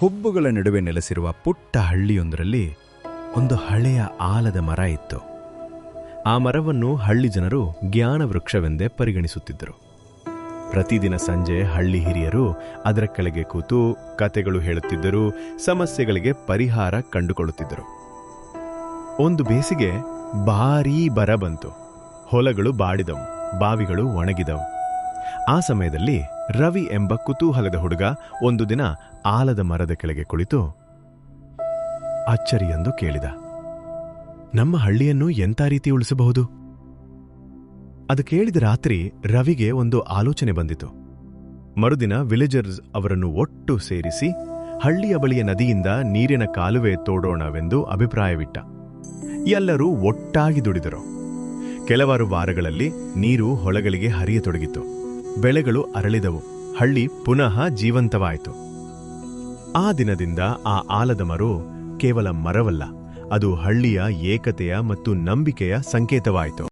ಹುಬ್ಬುಗಳ ನಡುವೆ ನೆಲೆಸಿರುವ ಪುಟ್ಟ ಹಳ್ಳಿಯೊಂದರಲ್ಲಿ ಒಂದು ಹಳೆಯ ಆಲದ ಮರ ಇತ್ತು. ಆ ಮರವನ್ನು ಹಳ್ಳಿ ಜನರು ಜ್ಞಾನ ವೃಕ್ಷವೆಂದೇ ಪರಿಗಣಿಸುತ್ತಿದ್ದರು. ಪ್ರತಿದಿನ ಸಂಜೆ ಹಳ್ಳಿ ಹಿರಿಯರು ಅದರ ಕೆಳಗೆ ಕೂತು ಕತೆಗಳು ಹೇಳುತ್ತಿದ್ದರು ಸಮಸ್ಯೆಗಳಿಗೆ ಪರಿಹಾರ ಕಂಡುಕೊಳ್ಳುತ್ತಿದ್ದರು. ಒಂದು ಬೇಸಿಗೆ ಭಾರೀ ಬರ ಬಂತು. ಹೊಲಗಳು ಬಾಡಿದವು, ಬಾವಿಗಳು ಒಣಗಿದವು. ಆ ಸಮಯದಲ್ಲಿ ರವಿ ಎಂಬ ಕುತೂಹಲದ ಹುಡುಗ ಒಂದು ದಿನ ಆಲದ ಮರದ ಕೆಳಗೆ ಕುಳಿತು ಅಚ್ಚರಿಯೆಂದು ಕೇಳಿದ. ನಮ್ಮ ಹಳ್ಳಿಯನ್ನು ಎಂಥ ರೀತಿ ಉಳಿಸಬಹುದು? ಅದು ಕೇಳಿದ ರಾತ್ರಿ ರವಿಗೆ ಒಂದು ಆಲೋಚನೆ ಬಂದಿತು. ಮರುದಿನ ವಿಲೇಜರ್ಸ್ ಅವರನ್ನು ಒಟ್ಟು ಸೇರಿಸಿ ಹಳ್ಳಿಯ ಬಳಿಯ ನದಿಯಿಂದ ನೀರಿನ ಕಾಲುವೆ ತೋಡೋಣವೆಂದು ಅಭಿಪ್ರಾಯವಿಟ್ಟ. ಎಲ್ಲರೂ ಒಟ್ಟಾಗಿ ದುಡಿದರು. ಕೆಲವಾರು ವಾರಗಳಲ್ಲಿ ನೀರು ಹೊಳಗಳಿಗೆ ಹರಿಯತೊಡಗಿತು ಬೆಳೆಗಳು ಅರಳಿದವು. ಹಳ್ಳಿ ಪುನಃ ಜೀವಂತವಾಯಿತು. ಆ ದಿನದಿಂದ ಆ ಆಲದ ಮರು ಕೇವಲ ಮರವಲ್ಲ, ಅದು ಹಳ್ಳಿಯ ಏಕತೆಯ ಮತ್ತು ನಂಬಿಕೆಯ ಸಂಕೇತವಾಯಿತು.